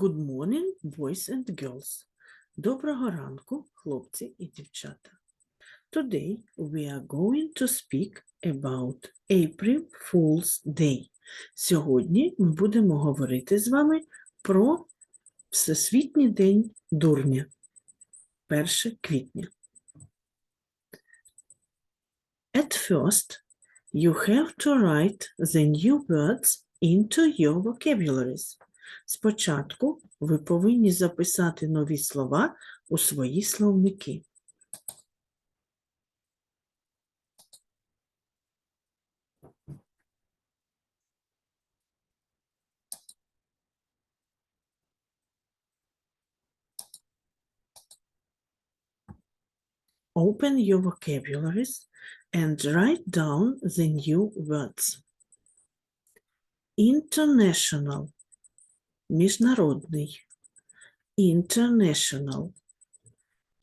Good morning, boys and girls. Доброго ранку, хлопці і дівчата. Today we are going to speak about April Fool's Day. Сьогодні ми будемо говорити з вами про Всесвітній день дурня. 1 квітня. At first, you have to write the new words into your vocabularies. Спочатку ви повинні записати нові слова у свої словники. Open your vocabularies and write down the new words. International Міжнародний. International.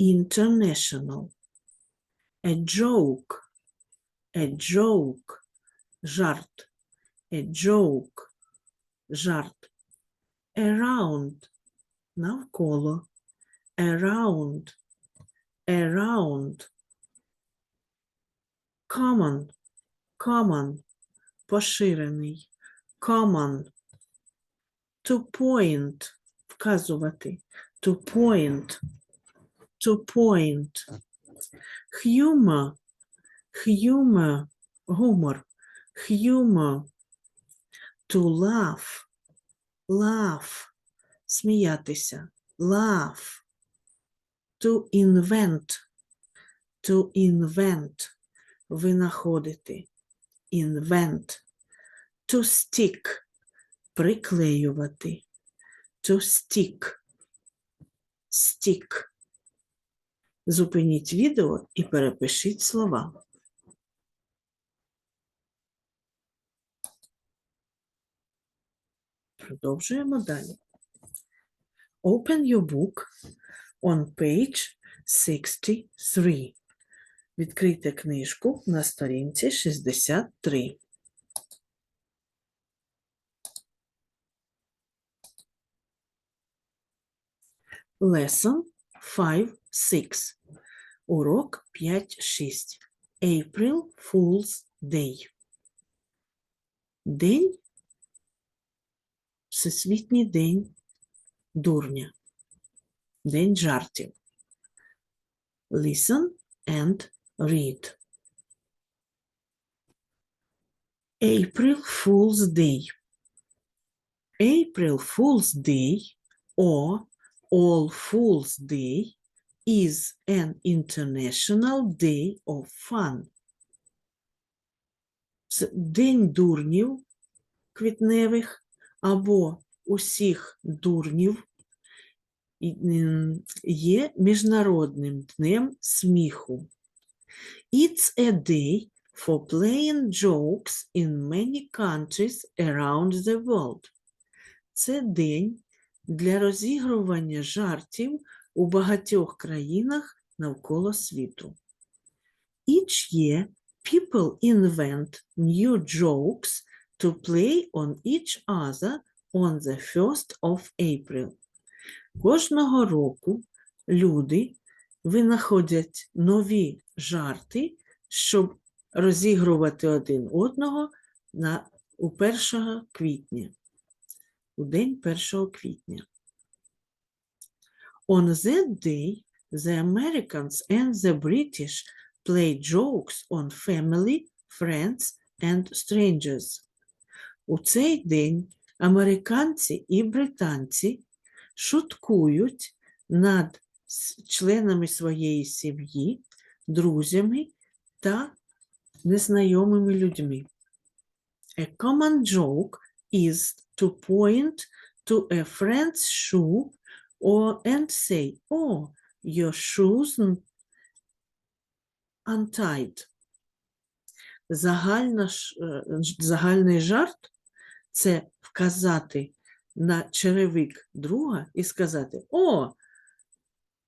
International. A joke. A joke. Жарт. A joke. Жарт. Around. Навколо. Around. Around. Common. Common. Поширений. Common. To point – вказувати. To point. To point. Humor. Humor. Гумор. Humor. To laugh. Laugh. Сміятися. Laugh. To invent. To invent. Винаходити. Invent. To stick приклеювати. To stick. Stick. Зупиніть відео і перепишіть слова. Продовжуємо далі. Open your book on page 63. Відкрийте книжку на сторінці 63. Lesson 5-6. Урок 5-6. April Fool's Day. День. Всесвітній день дурня. День жартів. Listen and read. April Fool's Day. April Fool's Day or All Fool's Day is an international day of fun. День дурнів квітневих або усіх дурнів є міжнародним днем сміху. It's a day for playing jokes in many countries around the world. Це день для розігрування жартів у багатьох країнах навколо світу. Each year people invent new jokes to play on each other on the 1st of April. Кожного року люди винаходять нові жарти, щоб розігрувати один одного на, у 1 квітня у день 1 квітня. On that day, the Americans and the British play jokes on family, friends and strangers. У цей день американці і британці шуткують над членами своєї сім'ї, друзями та незнайомими людьми. A common joke is to point to a friend's shoe or and say, "Oh, your shoes untied." Загальна, е, загальний жарт це вказати на черевик друга і сказати: О,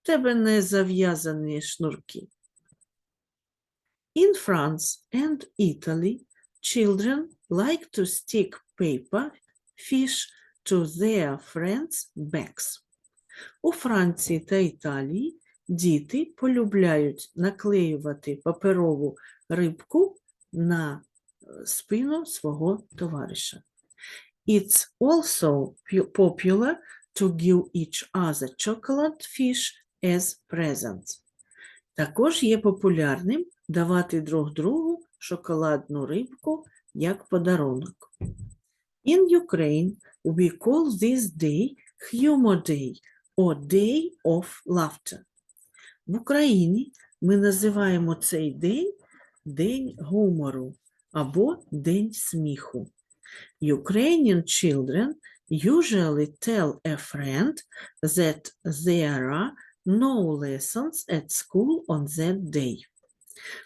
тебе не зав'язані шнурки. In France and Italy, children like to stick paper fish to their friends' backs. У Франції та Італії діти полюбляють наклеювати паперову рибку на е, спину свого товариша. It's also popular to give each other chocolate fish as presents. Також є популярним давати друг другу шоколадну рибку як подарунок. In Ukraine, we call this day Humor Day or Day of Laughter. В Україні ми називаємо цей день День гумору або День сміху. Ukrainian children usually tell a friend that there are no lessons at school on that day.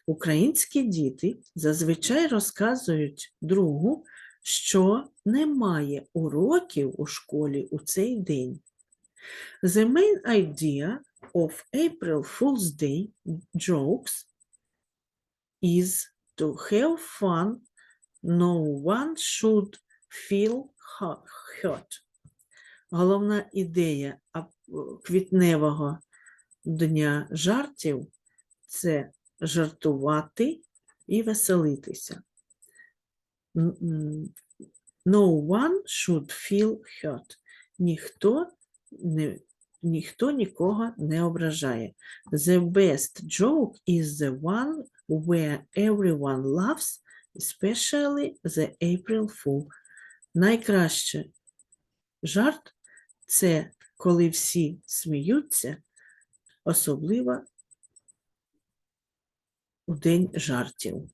Українські діти зазвичай розказують другу, що немає уроків у школі у цей день. The main idea of April Fool's Day jokes is to have fun. No one should feel hu- hurt. Головна ідея квітневого дня жартів це жартувати і веселитися. No one should feel hurt. Ніхто, не, ніхто нікого не ображає. The best joke is the one where everyone laughs, especially the April Fool. Найкраще жарт це коли всі сміються, особливо у день жартів.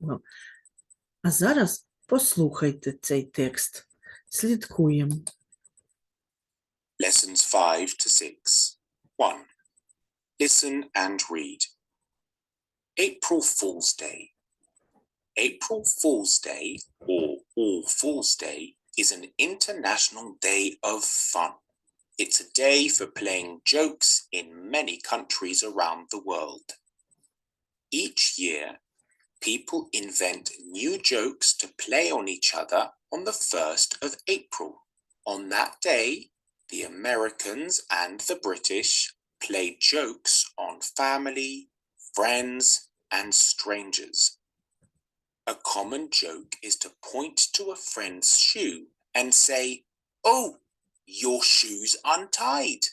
Ну, А зараз послухайте цей текст. Слідкуємо. Lessons 5 to 6. 1. Listen and read. April Fool's Day. April Fool's Day, or All Fool's Day, is an international day of fun. It's a day for playing jokes in many countries around the world. Each year, people invent new jokes to play on each other on the 1st of April. On that day, the Americans and the British played jokes on family, friends, and strangers. A common joke is to point to a friend's shoe and say, Oh, your shoe's untied.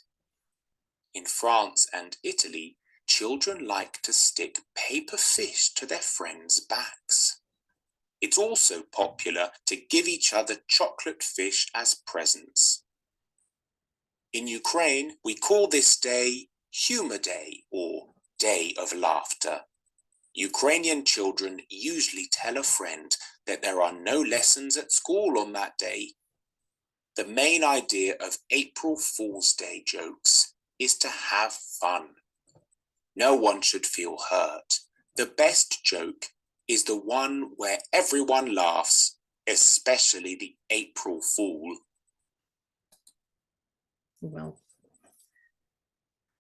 In France and Italy, children like to stick paper fish to their friends' backs. It's also popular to give each other chocolate fish as presents. In Ukraine, we call this day Humor Day or Day of Laughter. Ukrainian children usually tell a friend that there are no lessons at school on that day. The main idea of April Fool's Day jokes is to have fun. No one should feel hurt. The best joke is the one where everyone laughs, especially the April Fool. Well.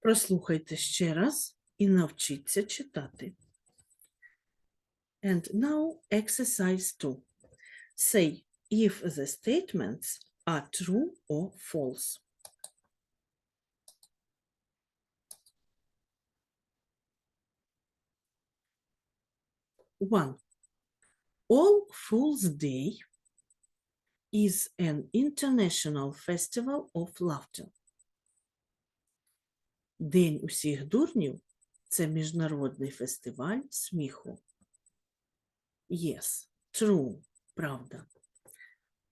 Прослухайте ще раз і навчіться читати. And now exercise 2. Say if the statements are true or false. One. All Fool's Day is an international festival of laughter. День усіх дурнів це міжнародний фестиваль сміху. Yes, true, правда.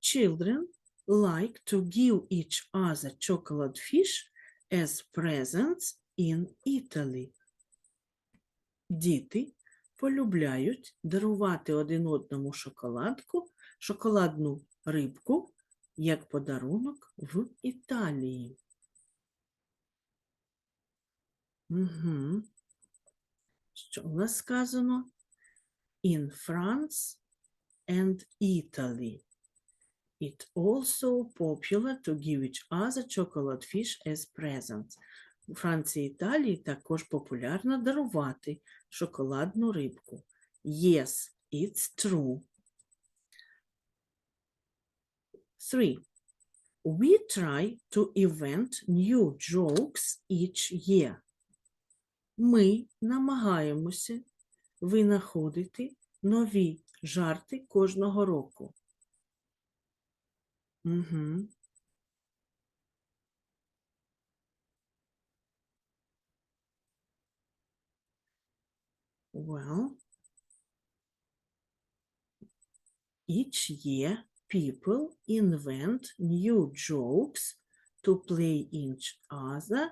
Children like to give each other chocolate fish as presents in Italy. Діти полюбляють дарувати один одному шоколадку, шоколадну рибку як подарунок в Італії. Угу. Що у нас сказано? In France and Italy. It also popular to give each other chocolate fish as presents. У Франції і Італії також популярно дарувати шоколадну рибку. Yes, it's true. Three. We try to invent new jokes each year. Ми намагаємося винаходити нові жарти кожного року. Угу. Well, each year people invent new jokes to play each other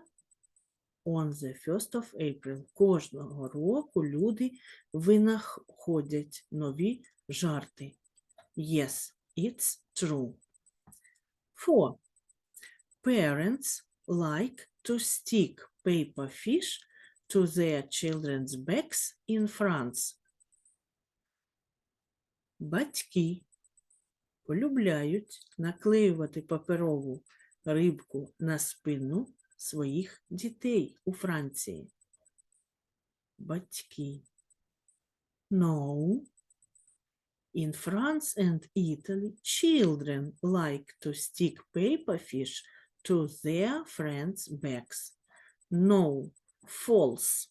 on the 1st of April. Кожного року люди винаходять нові жарти. Yes, it's true. Four. Parents like to stick paper fish to their children's backs in France. Батьки полюбляють наклеювати паперову рибку на спину своїх дітей у Франції. Батьки. No. In France and Italy, children like to stick paper fish to their friends' backs. No. False.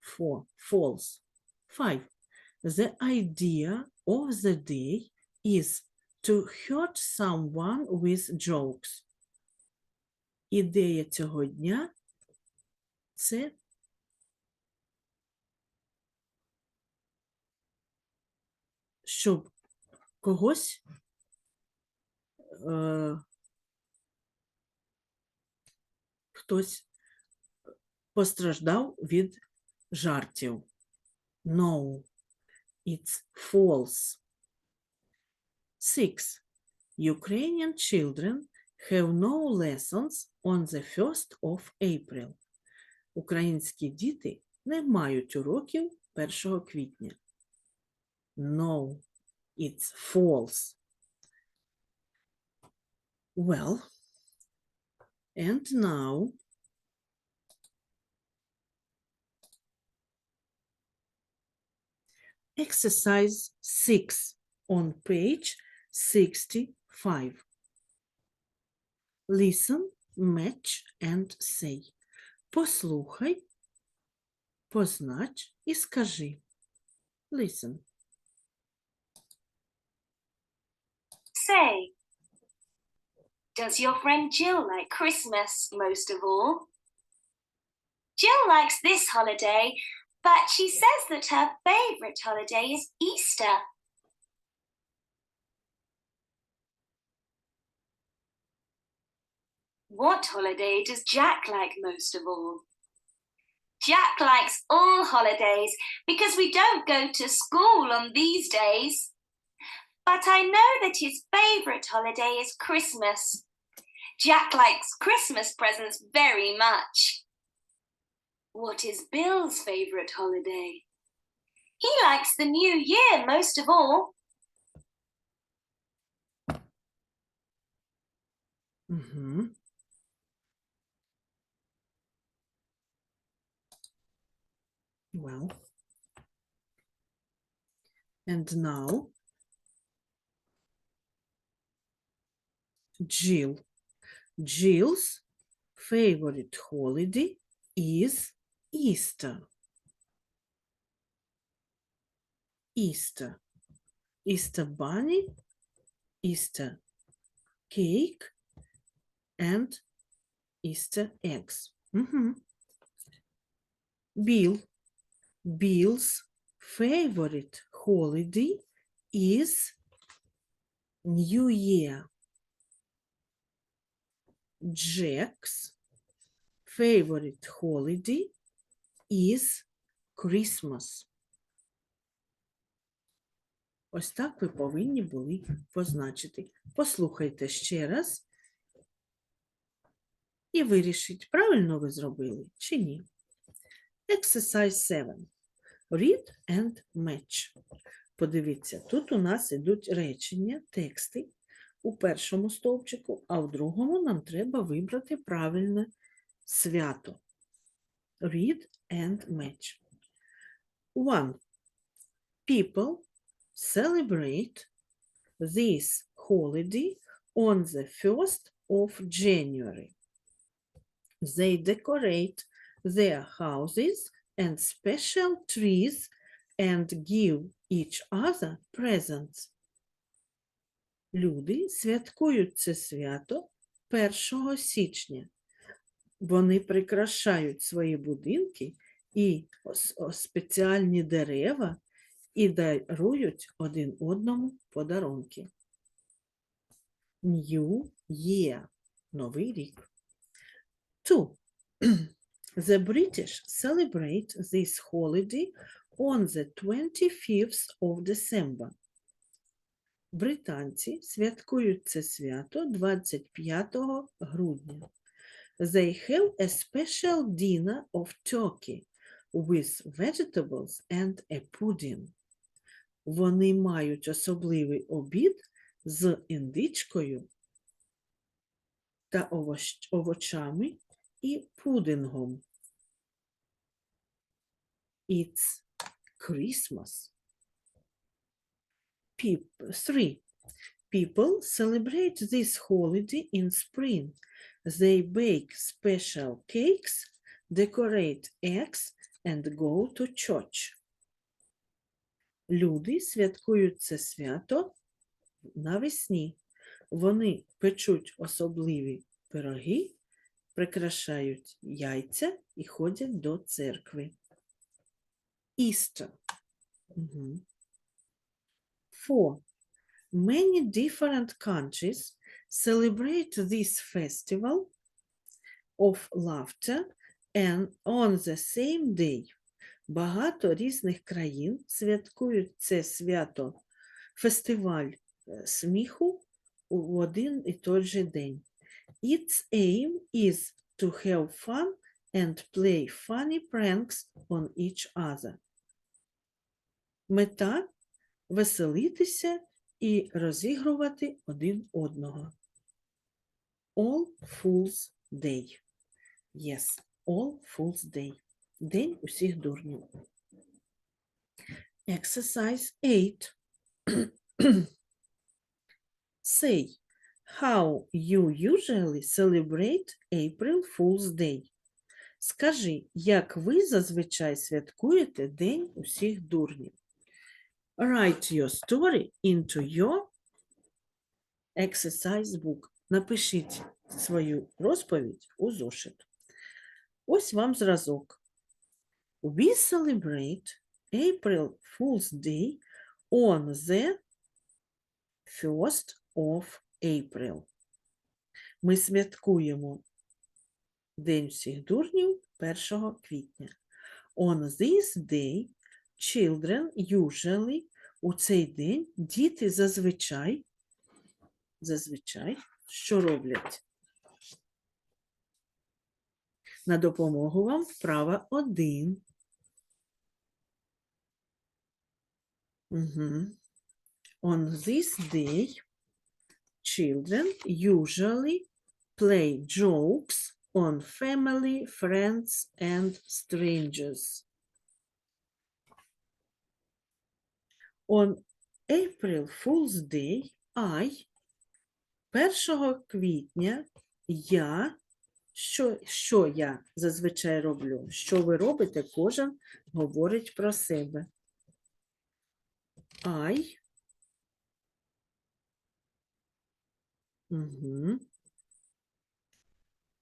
Four. False. Five. The idea of the day is to hurt someone with jokes. Ідея цього дня це щоб когось е, хтось постраждав від жартів. No, it's false. Six. Ukrainian children have no lessons on the 1st of April. Українські діти не мають уроків 1 квітня. No, it's false. Well, and now exercise 6 on page 65. Listen, match and say. Послухай, познач і скажи. Listen. Say, does your friend Jill like Christmas most of all? Jill likes this holiday, but she says that her favourite holiday is Easter. What holiday does Jack like most of all? Jack likes all holidays because we don't go to school on these days. But I know that his favourite holiday is Christmas. Jack likes Christmas presents very much. What is Bill's favourite holiday? He likes the new year most of all. Mm-hmm. well. And now Jill. Jill's favorite holiday is Easter. Easter. Easter bunny, Easter cake, and Easter eggs. Mm -hmm. Bill. Bill's favorite holiday is New Year. Jack's favorite holiday is Christmas. Ось так ви повинні були позначити. Послухайте ще раз і вирішіть, правильно ви зробили чи ні. Exercise 7. Read and match. Подивіться, тут у нас ідуть речення, тексти у першому стовпчику, а в другому нам треба вибрати правильне свято. Read and match. One. People celebrate this holiday on the 1st of January. They decorate their houses and special trees and give each other presents. Люди святкують це свято 1 січня. Вони прикрашають свої будинки і спеціальні дерева і дарують один одному подарунки. New Year – Новий рік. Two. The British celebrate this holiday on the 25th of December. Британці святкують це свято 25 грудня. They have a special dinner of turkey with vegetables and a pudding. Вони мають особливий обід з індичкою та овочами і пудингом. It's Christmas. Three. People celebrate this holiday in spring. They bake special cakes, decorate eggs, and go to church. Люди святкують це свято навесні. Вони печуть особливі пироги, прикрашають яйця і ходять до церкви. Easter. Мгм. Four. Many different countries celebrate this festival of laughter and on the same day. Багато різних країн святкують це свято, фестиваль е, сміху у один і той же день. Its aim is to have fun and play funny pranks on each other. Мета веселитися і розігрувати один одного. All Fools Day. Yes, All Fools Day. День усіх дурнів. Exercise 8. Say how you usually celebrate April Fool's Day. Скажи, як ви зазвичай святкуєте День усіх дурнів. Write your story into your exercise book. Напишіть свою розповідь у зошит. Ось вам зразок. We celebrate April Fool's Day on the 1st of April. Ми святкуємо День всіх дурнів 1 квітня. On this day, children usually у цей день діти зазвичай, зазвичай, що роблять? На допомогу вам вправа 1. Угу. On this day, children usually play jokes on family, friends, and strangers. On April Fool's Day, I 1 квітня я що, що я зазвичай роблю? Що ви робите? Кожен говорить про себе. I. Угу.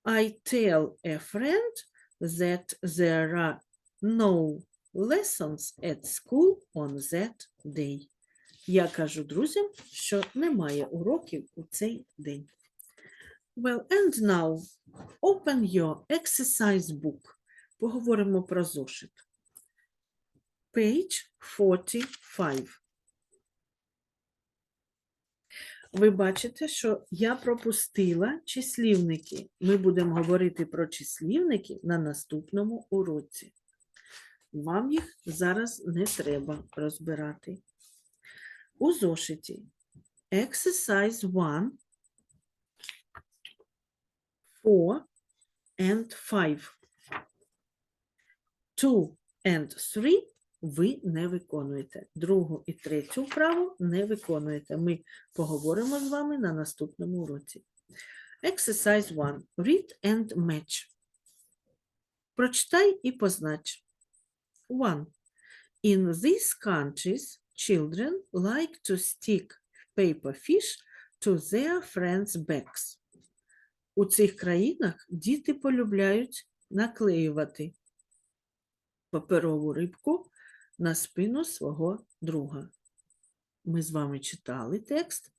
I tell a friend that there are no lessons at school on that day. Я кажу друзям, що немає уроків у цей день. Well, and now open your exercise book. Поговоримо про зошит. Page 45. Ви бачите, що я пропустила числівники. Ми будемо говорити про числівники на наступному уроці. Вам їх зараз не треба розбирати. У зошиті Exercise 1 for and five. Two and three ви не виконуєте. Другу і третю вправу не виконуєте. Ми поговоримо з вами на наступному уроці. Exercise 1. Read and match. Прочитай і познач. 1. In these countries, children like to stick paper fish to their friends' backs. У цих країнах діти полюбляють наклеювати паперову рибку на спину свого друга. Ми з вами читали текст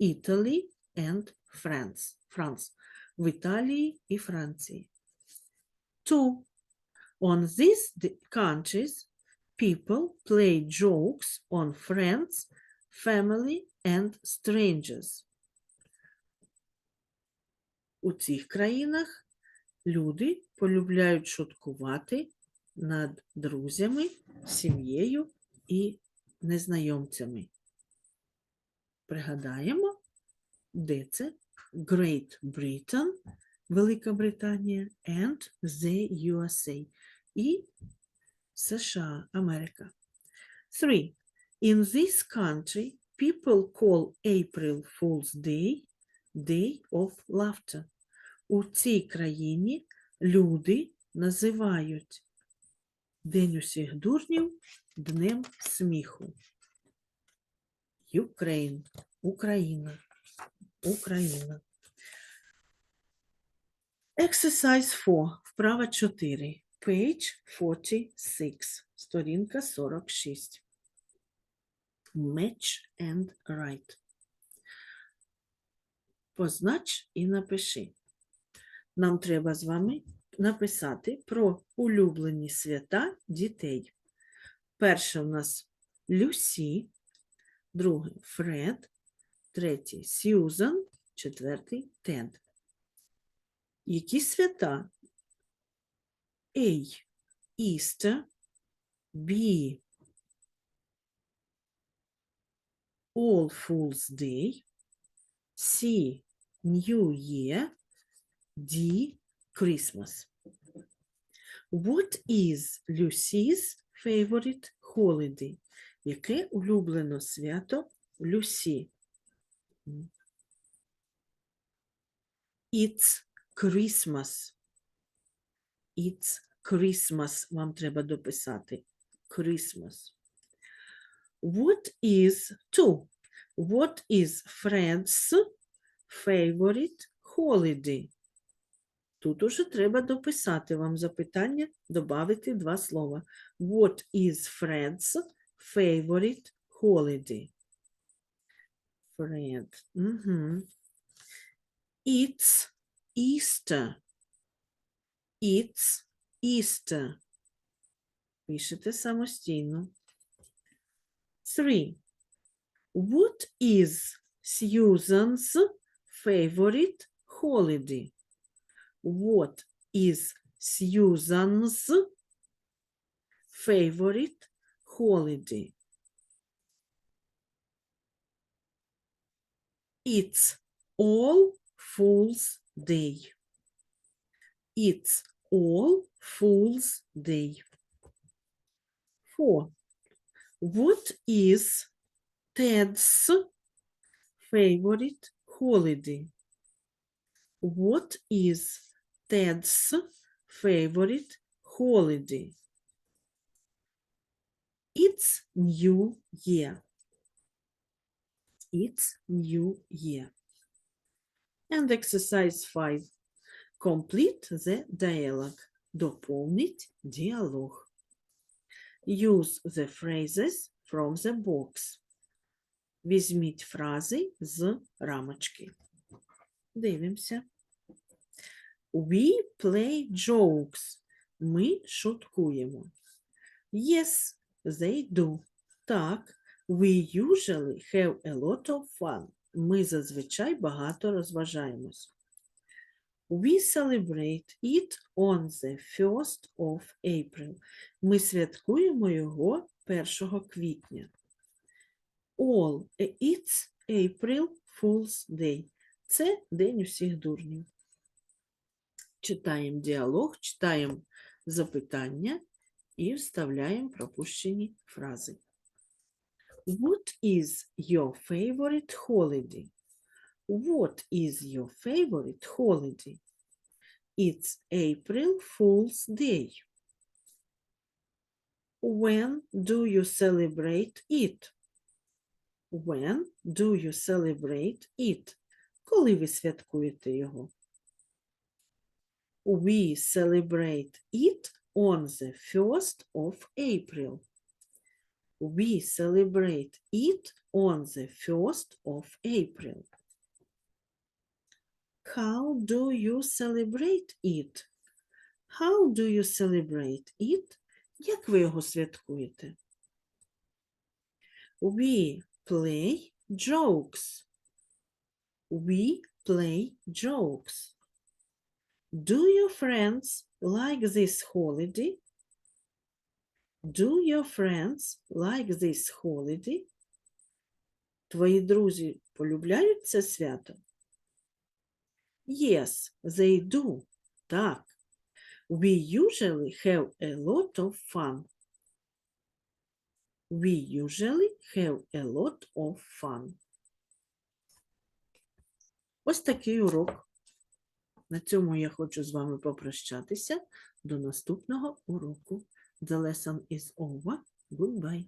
Italy and France. France. В Італії і Франції. Two. On these countries, people play jokes on friends, family and strangers. У цих країнах люди полюбляють шуткувати над друзями, сім'єю і незнайомцями. Пригадаємо, де це Great Britain, Велика Британія and the USA і США, Америка. Three. In this country, people call April Fool's Day Day of Laughter. У цій країні люди називають День усіх дурнів Днем сміху. Ukraine. Україна. Україна. Exercise 4. Вправа 4. Page 46. Сторінка 46. Match and write. Познач і напиши. Нам треба з вами написати про улюблені свята дітей. Перше у нас Люсі, другий Фред, третій Сьюзан, четвертий Тед. Які свята? A. Easter, B. All Fool's Day, C. New Year, D. Christmas. What is Lucy's favorite holiday? Яке улюблено свято Люсі? It's Christmas. It's Christmas. Вам треба дописати. Christmas. What is two? What is Fred's favorite holiday? Тут уже треба дописати вам запитання, додати два слова. What is Fred's favorite holiday? Fred. Угу. It's Easter. It's Easter. Пишете самостійно. Three. What is Susan's favorite holiday? What is Susan's favorite holiday? It's All Fool's Day. It's All Fool's Day. Four. What is Ted's favorite holiday? What is Ted's favorite holiday? It's New Year. It's New Year. And exercise 5. Complete the dialogue. Доповніть діалог. Use the phrases from the box. Візьміть фрази з рамочки. Дивимося. We play jokes. Ми шуткуємо. Yes, they do. Так, we usually have a lot of fun. Ми зазвичай багато розважаємось. We celebrate it on the 1st of April. Ми святкуємо його 1 квітня. All е, it's April Fool's Day. Це День усіх дурнів. Читаємо діалог, читаємо запитання і вставляємо пропущені фрази. What is your favorite holiday? What is your favorite holiday? It's April Fool's Day. When do you celebrate it? When do you celebrate it? Коли ви святкуєте його? We celebrate it on the 1st of April. We celebrate it on the 1st of April. How do you celebrate it? How do you celebrate it? Як ви його святкуєте? We play jokes. We play jokes. Do your friends like this holiday? Do your friends like this holiday? Твої друзі полюбляють це свято? Yes, they do. Так. We usually have a lot of fun. We usually have a lot of fun. Ось такий урок. На цьому я хочу з вами попрощатися. До наступного уроку. The lesson is over. Goodbye.